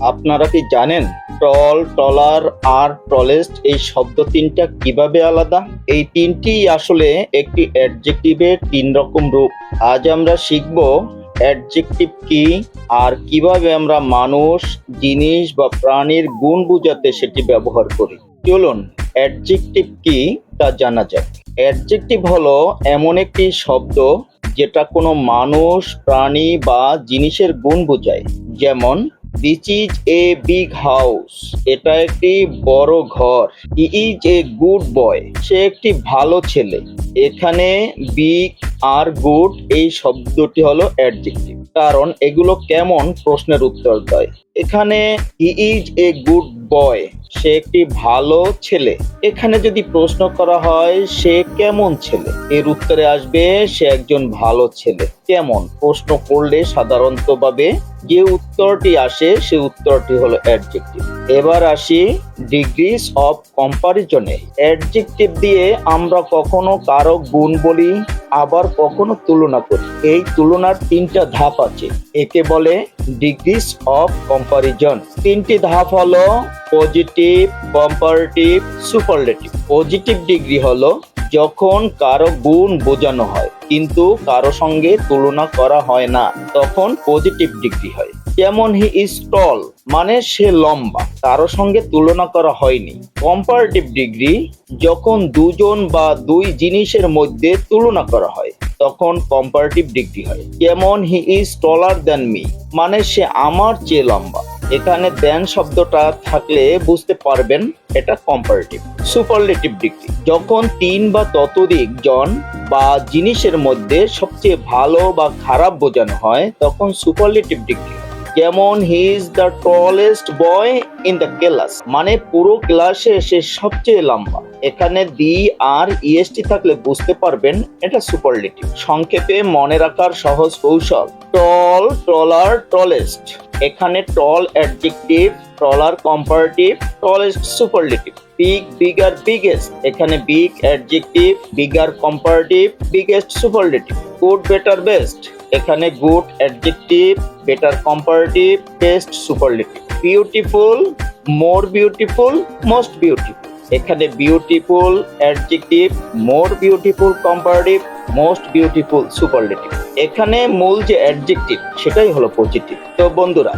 আপনারা কি জানেন টল টলার আর টলেস্ট এই শব্দ তিনটা কীভাবে আলাদা? এই তিনটি আসলে একটি অ্যাডজেক্টিভের তিন রকম রূপ। আজ আমরা শিখব অ্যাডজেক্টিভ কি আর কীভাবে আমরা মানুষ, জিনিস বা প্রাণীর গুণ বোঝাতে সেটি ব্যবহার করি। চলুন, অ্যাডজেক্টিভ কি তা জানা যাক। অ্যাডজেক্টিভ হলো এমন একটি শব্দ যেটা কোনো মানুষ, প্রাণী বা জিনিসের গুণ বোঝায়। যেমন this is a big house এটা একটি বড় ঘর। He is a good boy সে একটি ভালো ছেলে। এখানে বিগ আর গুড এই শব্দটি হলো অ্যাডজেক্টিভ কারণ এগুলো কেমন প্রশ্নের উত্তর দেয়। এখানে he is a good boy সে একটি ভালো ছেলে। এখানে যদি প্রশ্ন করা হয়, সে কেমন ছেলে? এর উত্তরে আসবে, সে একজন ভালো ছেলে। কেমন? প্রশ্ন করলে সাধারণত ভাবে যে উত্তরটি আসে, সে উত্তরটি হলো অ্যাডজেক্টিভ এবার আসি ডিগ্রিস অফ কম্পারিজনে অ্যাডজেক্টিভ দিয়ে আমরা কখনো কারও গুণ বলি, আবার কখনো তুলনা করি। এই তুলনার তিনটা ধাপ আছে। একে বলে ডিগ্রিস অফ কম্পারিজন তিনটি ধাপ হলো positive comparative superlative positive degree হলো যখন কারও গুণ বোঝানো হয়, কিন্তু কারও সঙ্গে তুলনা করা হয় না, তখন পজিটিভ ডিগ্রি হয়। যেমন হি ইজ টল মানে সে লম্বা, কারও সঙ্গে তুলনা করা হয়নি। কম্পারেটিভ ডিগ্রি, যখন দুজন বা দুই জিনিসের মধ্যে তুলনা করা হয়, তখন কম্পারেটিভ ডিগ্রি হয়। যেমন he is trawler than me মানে সে আমার চেয়ে লম্বা। এখানে দেন শব্দটা থাকলে বুঝতে পারবেন এটা কম্পারেটিভ সুপারলেটিভ ডিগ্রি যখন তিন বা ততোধিক জন বা জিনিসের মধ্যে সবচেয়ে ভালো বা খারাপ বোঝানো হয়, তখন সুপারলেটিভ ডিগ্রি যেমন he is the tallest boy in the class মানে পুরো ক্লাসে সে সবচেয়ে লম্বা। এখানে দি আর ইএসটি থাকলে বুঝতে পারবেন, এটা সুপারলেটিভ সংক্ষেপে মনে রাখার সহজ কৌশল টল টলার টলেস্ট এখানে tall adjective taller comparative tallest superlative big bigger biggest এখানে big adjective bigger comparative biggest superlative good better best এখানে good adjective better comparative best superlative beautiful more beautiful most beautiful এখানে beautiful adjective more beautiful comparative most beautiful superlative এখানে মূল যে adjective সেটাই হলো positive তো বন্ধুরা,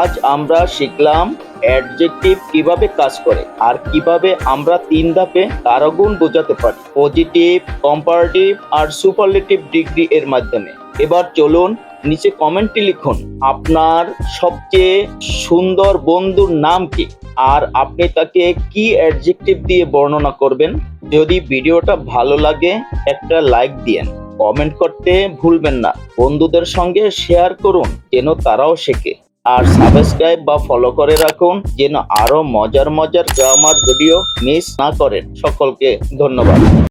আজ আমরা শিখলাম অ্যাডজেক্টিভ কীভাবে কাজ করে, আর কীভাবে আমরা তিন ধাপে কারও গুণ বোঝাতে পারি। পজিটিভ কম্পারেটিভ আর সুপারলেটিভ ডিগ্রি এর মাধ্যমে। এবার চলুন নিচে কমেন্টে লিখুন, আপনার সবচেয়ে সুন্দর বন্ধুর নাম কি? আর আপনি তাকে কি অ্যাডজেক্টিভ দিয়ে বর্ণনা করবেন? যদি ভিডিওটা ভালো লাগে, একটা লাইক দিয়েন। কমেন্ট করতে ভুলবেন না। বন্ধুদের সঙ্গে শেয়ার করুন, যেন তারাও শেখে। আর সাবস্ক্রাইব বা ফলো করে রাখুন, যেন আরও মজার মজার গ্রামার ভিডিও মিস না করেন। সকলকে ধন্যবাদ।